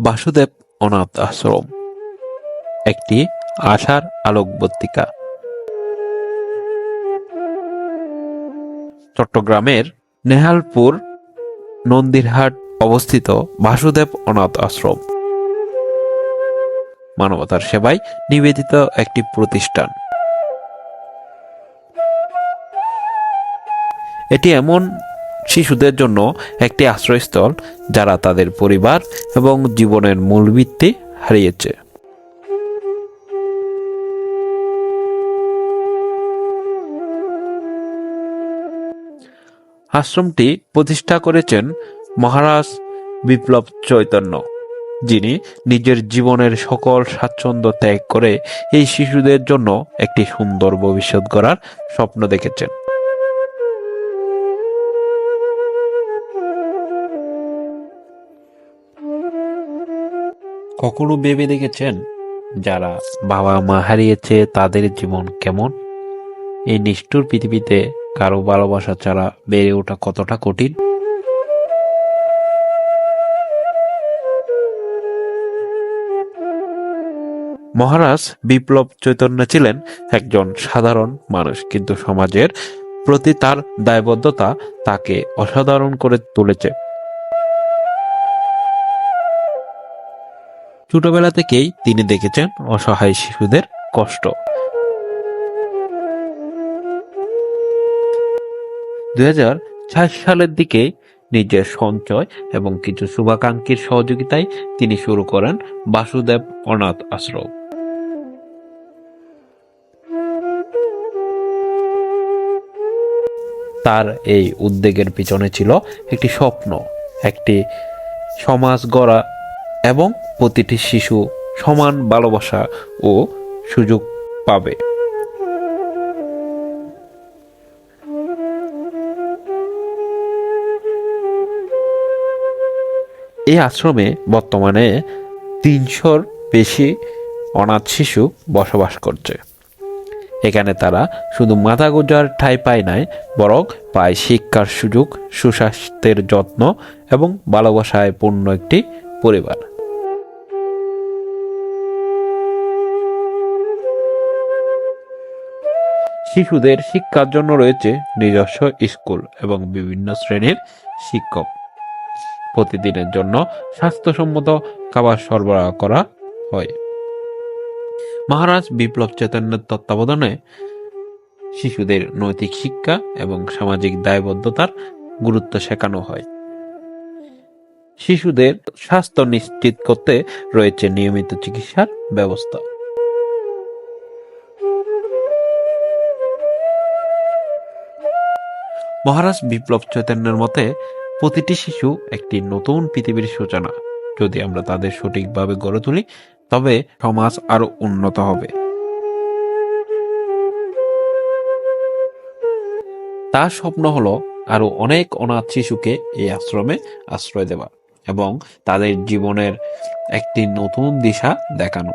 বাসুদেব অনাথ আশ্রম। একটি আশার আলোকবর্তিকা। চট্টগ্রামের নেহালপুর নন্দিরহাট অবস্থিত বাসুদেব অনাথ আশ্রম। মানবতার সেবায় নিবেদিত একটি প্রতিষ্ঠান। এটি এমন শিশুদের জন্য একটি আশ্রয়স্থল যারা তাদের পরিবার এবং জীবনের মূল ভিত্তি হারিয়েছে। আশ্রমটি প্রতিষ্ঠা করেছেন মহারাজ বিপ্লব চৈতন্য, যিনি নিজের জীবনের সকল স্বাচ্ছন্দ্য ত্যাগ করে এই শিশুদের জন্য একটি সুন্দর ভবিষ্যৎ গড়ার স্বপ্ন দেখেছেন। কখনো ভেবে দেখেছেন যারা বাবা মা হারিয়েছে তাদের জীবন কেমন? এই নিষ্ঠুর পৃথিবীতে কারও ভালোবাসা ছাড়া বেড়ে ওঠা কতটা কঠিন? মহারাজ বিপ্লব চৈতন্য ছিলেন একজন সাধারণ মানুষ, কিন্তু সমাজের প্রতি তার দায়বদ্ধতা তাকে অসাধারণ করে তুলেছে। ছোটবেলা থেকেই তিনি দেখেছেন অসহায় শিশুদের কষ্ট। দুই সালের দিকে নিজের সঞ্চয় এবং কিছু শুভাকাঙ্ক্ষীর সহযোগিতায় তিনি শুরু করেন বাসুদেব অনাথ আশ্রম। তার এই উদ্যোগের পিছনে ছিল একটি স্বপ্ন, একটি সমাজ গড়া এবং প্রতিটি শিশু সমান ভালোবাসা ও সুযোগ পাবে। এই আশ্রমে বর্তমানে তিনশোর বেশি অনাথ শিশু বসবাস করছে। এখানে তারা শুধু মাথা গোজার ঠাঁই পায় নাই, বরং পায় শিক্ষার সুযোগ, সুস্বাস্থ্যের যত্ন এবং ভালোবাসায় পূর্ণ একটি পরিবার। শিশুদের শিক্ষার জন্য রয়েছে নিজস্ব স্কুল এবং বিভিন্ন শ্রেণির শিক্ষক। প্রতিদিনের জন্য স্বাস্থ্যসম্মত খাবার সরবরাহ করা হয়। মহারাজ বিপ্লব চৈতন্যের তত্ত্বাবধানে শিশুদের নৈতিক শিক্ষা এবং সামাজিক দায়বদ্ধতার গুরুত্ব শেখানো হয়। শিশুদের স্বাস্থ্য নিশ্চিত করতে রয়েছে নিয়মিত চিকিৎসার ব্যবস্থা। মহারাজ বিপ্লব চৈতন্যের মতে, প্রতিটি শিশু একটি নতুন পৃথিবীর সূচনা। যদি আমরা তাদের সঠিকভাবে গড়ে তুলি, তবে সমাজ আরও উন্নত হবে। তার স্বপ্ন হলো আরও অনেক অনাথ শিশুকে এই আশ্রমে আশ্রয় দেওয়া। এবং তাদের জীবনের একটি নতুন দিশা দেখানো।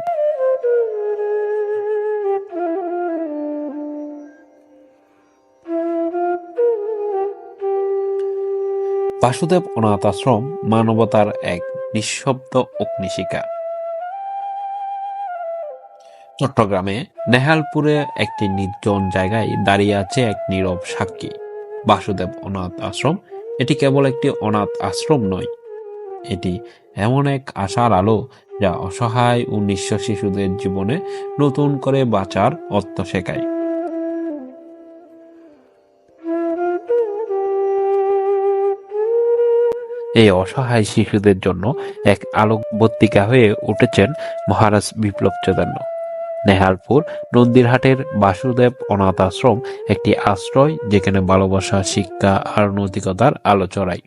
বাসুদেব অনাথ আশ্রম মানবতার এক নিঃশব্দ অগ্নিশিকা চট্টগ্রামে নেহালপুরে একটি নির্জন জায়গায় দাঁড়িয়ে আছে এক নীরব সাক্ষী। বাসুদেব অনাথ আশ্রম, এটি কেবল একটি অনাথ আশ্রম নয় এটি এমন এক আশার আলো যা অসহায় ও নিঃস্ব শিশুদের জীবনে নতুন করে বাঁচার অর্থ শেখায়। এই অসহায় শিশুদের জন্য এক আলোকবর্তিকা হয়ে উঠেছেন মহারাজ বিপ্লব চৈতন্য। নেহালপুর নন্দীরহাটের বাসুদেব অনাথ আশ্রম একটি আশ্রয় যেখানে ভালোবাসা, শিক্ষা আর নৈতিকতার আলো চড়ায়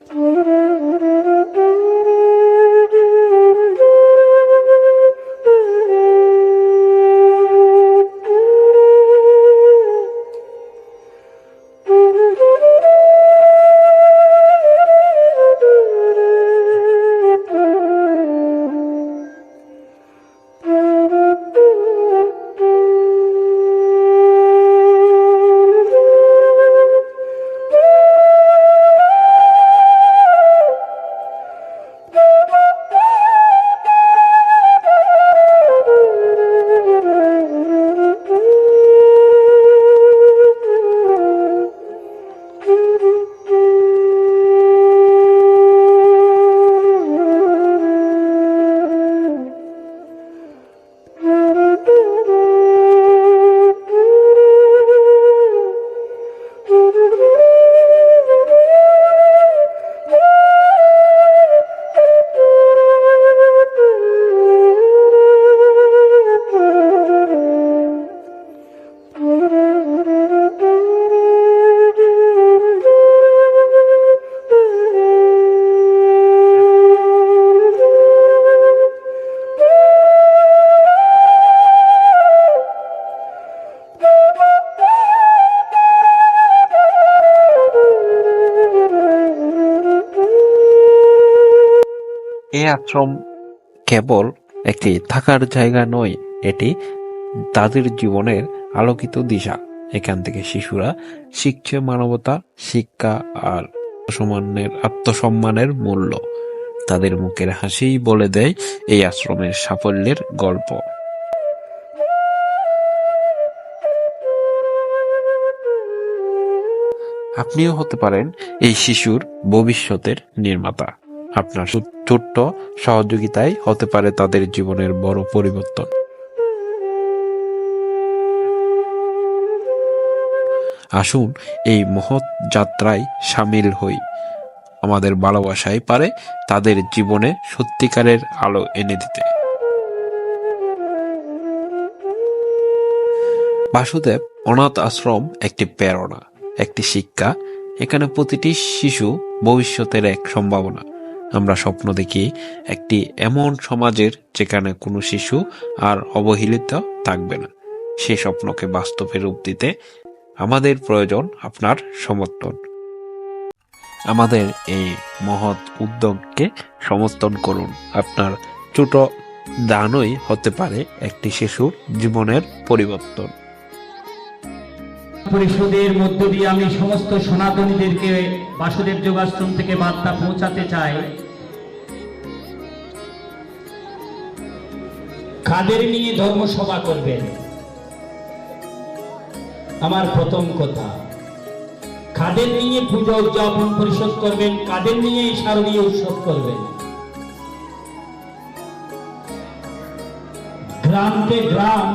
এই আশ্রম কেবল একটি থাকার জায়গা নয়, এটি তাদের জীবনের আলোকিত দিশা। এখান থেকে শিশুরা শিখছে মানবতা, শিক্ষা আর আত্মসম্মানের আত্মসম্মানের মূল্য। তাদের মুখের হাসিই বলে দেয় এই আশ্রমের সাফল্যের গল্প। আপনিও হতে পারেন এই শিশুর ভবিষ্যতের নির্মাতা। আপনার ছোট্ট সহযোগিতায় হতে পারে তাদের জীবনের বড় পরিবর্তন। আসুন এই মহৎ যাত্রায় সামিল হই। আমাদের ভালোবাসাই পারে তাদের জীবনে সত্যিকারের আলো এনে দিতে। বাসুদেব অনাথ আশ্রম একটি প্রেরণা, একটি শিক্ষা, এখানে প্রতিটি শিশু ভবিষ্যতের এক সম্ভাবনা। আমরা স্বপ্ন দেখি একটি এমন সমাজের যেখানে কোনো শিশু আর অবহেলিত থাকবে না। সে স্বপ্নকে বাস্তবে রূপ দিতে আমাদের প্রয়োজন আপনার সমর্থন। আমাদের এই মহৎ উদ্যোগকে সমর্থন করুন। আপনার ছোট দানই হতে পারে একটি শিশুর জীবনের পরিবর্তন। পরিষদের মধ্য দিয়ে আমি সমস্ত সনাতনীদেরকে বাসুদেব যোগাশ্রম থেকে বার্তা পৌঁছাতে চাই। কাদের নিয়ে ধর্মসভা করবেন। আমার প্রথম কথা, কাদের নিয়ে পূজা উদযাপন পরিষদ করবেন, কাদের নিয়ে এই শারদীয় উৎসব করবেন? গ্রামকে গ্রাম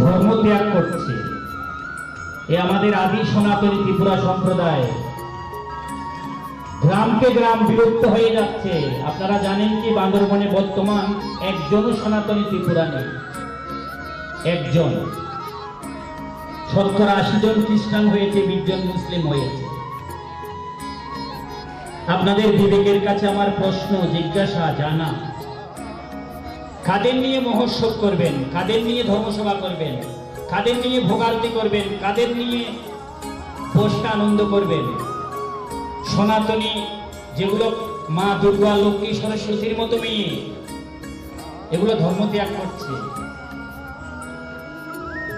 ধর্ম ত্যাগ করছে। এ আমাদের আদি সনাতনী ত্রিপুরা সম্প্রদায়। গ্রামকে গ্রাম বিলুপ্ত হয়ে যাচ্ছে। আপনারা জানেন কি বান্দরবনে বর্তমান একজনও সনাতনী ত্রিপুরা নেই। একজন। শতকরা আশি জন খ্রিস্টান হয়েছে, বিশ জন মুসলিম হয়েছে। আপনাদের বিবেকের কাছে আমার প্রশ্ন, জিজ্ঞাসা, জানা। কাদের নিয়ে মহোৎসব করবেন? কাদের নিয়ে ধর্মসভা করবেন? কাদের নিয়ে ভোগারতি করবেন? কাদের নিয়ে বসে আনন্দ করবেন? সনাতনী যেগুলো মা দুর্গা লক্ষ্মী সরস্বতীর মতো মেয়ে, এগুলো ধর্ম ত্যাগ করছে।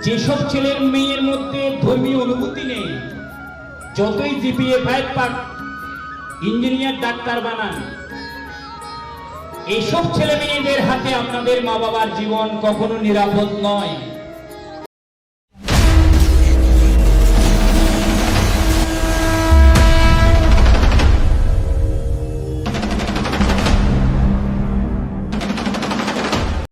যেসব ছেলের মেয়ের মধ্যে ধর্মীয় অনুভূতি নেই, যতই জিপিএ ফাইভ পাক ইঞ্জিনিয়ার ডাক্তার বানান এইসব ছেলে মেয়েদের হাতে আপনাদের মা বাবার জীবন কখনো নিরাপদ নয়।